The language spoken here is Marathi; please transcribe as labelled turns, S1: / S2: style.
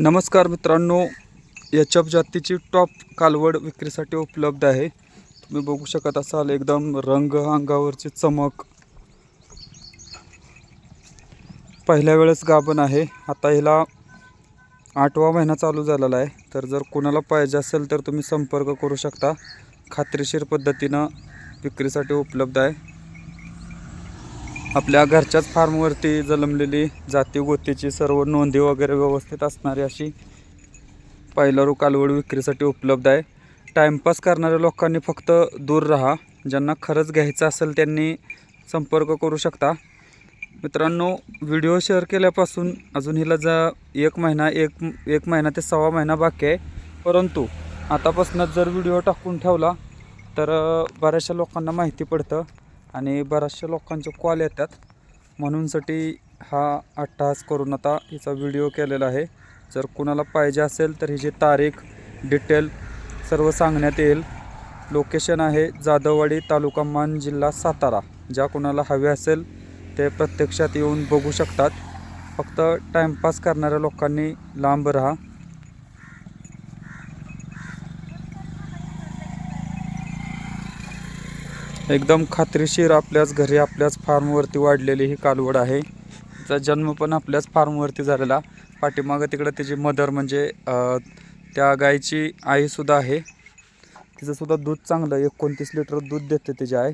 S1: नमस्कार मित्रांनो एच एफ जातीची टॉप कालवड विक्रीसाठी उपलब्ध आहे. तुम्ही बघू शकत असाल एकदम रंग अंगावरची चमक. पहिल्या वेळेस गाभण आहे. आता हिला आठवा महिना चालू झालेला आहे. तर जर कोणाला पाहिजे असेल तर तुम्ही संपर्क करू शकता. खात्रीशीर पद्धतीनं विक्रीसाठी उपलब्ध आहे. आपल्या घरच्याच फार्मवरती जन्मलेली जाती गोतीची सर्व नोंदी वगैरे व्यवस्थित असणारी अशी पायलारू कालवड विक्रीसाठी उपलब्ध आहे. टाईमपास करणाऱ्या लोकांनी फक्त दूर राहा. ज्यांना खरंच घ्यायचं असेल त्यांनी संपर्क करू शकता. मित्रांनो व्हिडिओ शेअर केल्यापासून अजून हिला जा एक महिना एक एक महिना ते सव्वा महिना बाकी आहे. परंतु आतापासूनच जर व्हिडिओ टाकून ठेवला तर बऱ्याचशा लोकांना माहिती पडतं. आणि बऱ्याचशा लोकांचे कॉल येतात. म्हणूनसाठी हा अट्टहास करून आता हिचा व्हिडिओ केलेला आहे. जर कुणाला पाहिजे असेल तर हिची तारीख डिटेल सर्व सांगण्यात येईल. लोकेशन आहे जाधववाडी तालुका मान जिल्हा सातारा. ज्या कुणाला हवे असेल ते प्रत्यक्षात येऊन बघू शकतात. फक्त टाईमपास करणाऱ्या लोकांनी लांब राहा. एकदम खात्रीशीर आपल्याच घरी आपल्याच फार्मवरती वाढलेली ही कालवड आहे. तिचा जन्म पण आपल्याच फार्मवरती झालेला. पाठीमागं तिकडं त्याची मदर म्हणजे त्या गायीची आईसुद्धा आहे. तिचंसुद्धा दूध चांगलं एकोणतीस लिटर दूध देते तिची आई.